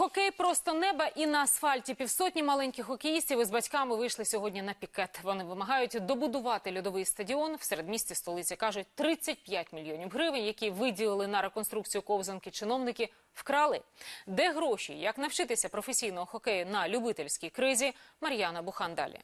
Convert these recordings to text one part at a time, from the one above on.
Хокей просто неба і на асфальті. Півсотні маленьких хокеїстів із батьками вийшли сьогодні на пікет. Вони вимагають добудувати льодовий стадіон в середмісті столиці. кажуть, 35 мільйонів гривень, які виділили на реконструкцію ковзанки чиновники, вкрали. Де гроші? Як навчитися професійного хокею на любительській кризі? Мар'яна Бухан далі.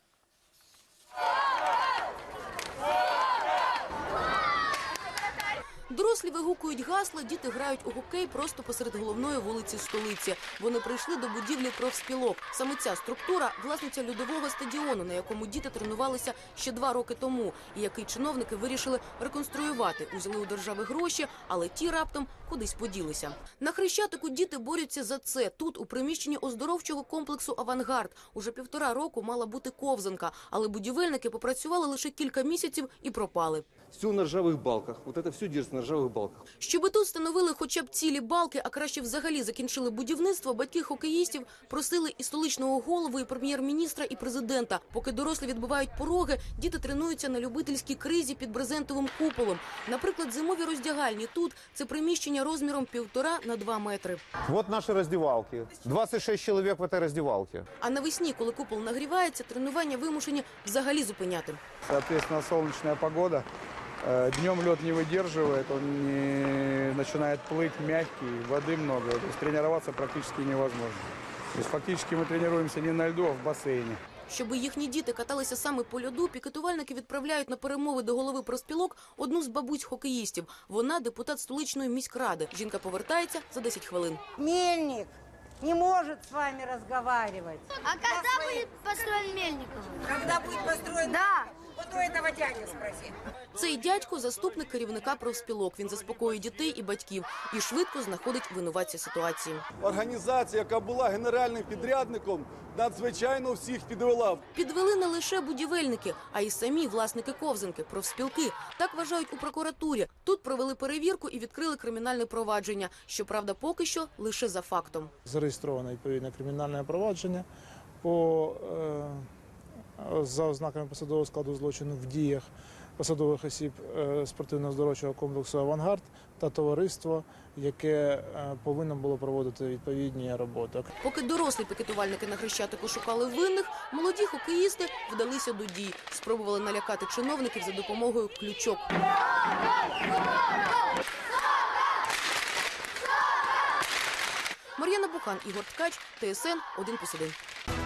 Дорослі вигукують гасла, діти грають у хокей просто посеред головної вулиці столиці. Вони прийшли до будівлі профспілок. Саме ця структура – власниця льодового стадіону, на якому діти тренувалися ще два роки тому, і який чиновники вирішили реконструювати. Узяли у держави гроші, але ті раптом кудись поділися. На Хрещатику діти борються за це. Тут, у приміщенні оздоровчого комплексу «Авангард», уже півтора року мала бути ковзанка, але будівельники попрацювали лише кілька місяців і пропали. Все на ржавых балках. Вот это все держится на ржавых балках. Щоби тут встановили хоча б цілі балки, а краще взагалі закінчили будівництво, батьки хокеїстів просили і столичного голову, і прем'єр-міністра, і президента. Поки дорослі відбивають пороги, діти тренуються на любительській кризі під брезентовим куполом. Наприклад, зимові роздягальні тут це приміщення розміром півтора на два метри. Вот наши раздевалки. 26 человек в этой раздевалке. А навесні, коли купол нагрівається, тренування вимушені взагалі зупиняти. Соответственно, солнечная погода. Э, Днем лед не выдерживает, он не начинает плыть мягкий, воды много. То есть тренироваться практически невозможно. То есть фактически мы тренируемся не на льду, а в бассейне. Щоби їхні діти каталися саме по льоду, пікетувальники відправляють на перемови до голови проспілок одну з бабусь хокеїстів. Вона депутат столичної міськради. Жінка повертається за 10 хвилин. Мельник не может с вами разговаривать. А когда будет построен Мельников? Когда будет построен? Да. У этого дяди спроси. Цей дядько заступник керівника профспілок. Він заспокоює дітей і батьків і швидко знаходить винуватця ситуації. Організація, яка була генеральним підрядником, надзвичайно всіх підвела. Підвели не лише будівельники, а й самі власники ковзанки, профспілки. Так вважають у прокуратурі. Тут провели перевірку і відкрили кримінальне провадження. Щоправда, поки що лише за фактом. зареєстровано відповідне кримінальне провадження по, е, за ознаками посадового складу злочину в діях посадових осіб е, спортивно-здоровчого комплексу Авангард та товариство, яке е, повинно було проводити відповідні роботи. Поки дорослі пікетувальники на Хрещатику шукали винних, молоді хокеїсти вдалися до дій. Спробували налякати чиновників за допомогою ключок. Мар'яна Бухан, Ігор Ткач, ТСН 1+,1.